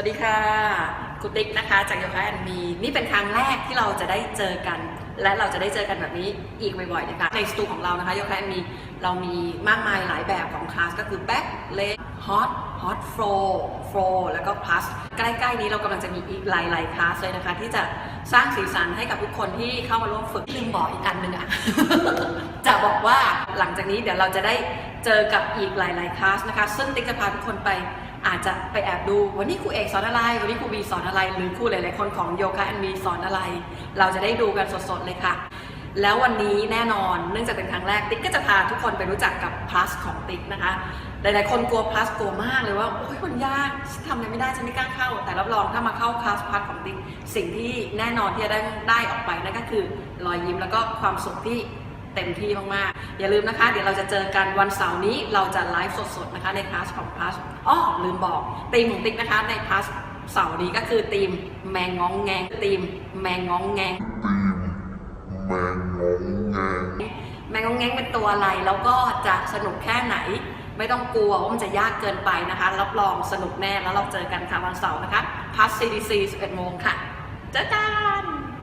วัสดีค่ะคุณติ๊กนะคะจากโยคะแอนมีนี่เป็นครั้งแรกที่เราจะได้เจอกัน และเราจะได้เจอกันแบบนี้อีกบ่อยๆนะคะในสตูของเรานะคะโยคะแอนมีเรามีมากมายหลายแบบของคลาสก็คือ back leg hot hot flow flow แล้วก็ plus ใกล้ๆนี้เรากำลังจะมีอีกหลายๆคลาสเลยนะคะ ที่จะสร้างสีสันให้กับทุกคนที่เข้ามาร่วมฝึกลืมบอกอีกอันหนึ่งอะจะบอกว่าหลังจากนี้เดี๋ยวเราจะได้เจอกับอีกหลายๆคลาสนะคะ ซึ่งติ๊กจะพาทุกคนไป อาจจะไปแอบดูวันนี้ครูเอกสอนอะไร วันนี้ครูบีสอนอะไร หรือครูหลาย ๆ คนของโยคะแอนมีสอนอะไร เราจะได้ดูกันสด ๆ เลยค่ะ แล้ววันนี้แน่นอนเนื่องจากเป็นครั้งแรกติ๊กก็จะพาทุกคนไปรู้จักกับ plus ของติ๊กนะคะ หลาย ๆ คนกลัว plus กลัวมากเลยว่าโอ้ยมันยากฉันทำอะไรไม่ได้ฉันไม่กล้าเข้า แต่รับรองถ้ามาเข้าคลาส plus ของติ๊กสิ่งที่แน่นอนที่จะได้ได้ออกไปนั่นก็คือรอยยิ้มแล้วก็ความสุขที่ เต็มที่มากๆ อย่าลืมนะคะ เดี๋ยวเราจะเจอกันวันเสาร์นี้เราจะไลฟ์สดๆนะคะในคลาสของคลาสอ้อลืมบอกธีมของติ๊กนะคะในคลาสเสาร์นี้ก็คือธีมแมงงองแงงธีมแมงงองแงงแมงงงแงงแมงงองแงงเป็นตัวอะไรแล้วก็จะสนุกแค่ไหนไม่ต้องกลัวว่ามันจะยากเกินไปนะคะ รับรองสนุกแน่แล้วเราเจอกันค่ะวันเสาร์นะคะพัส CDC 11โมงค่ะ เจอกัน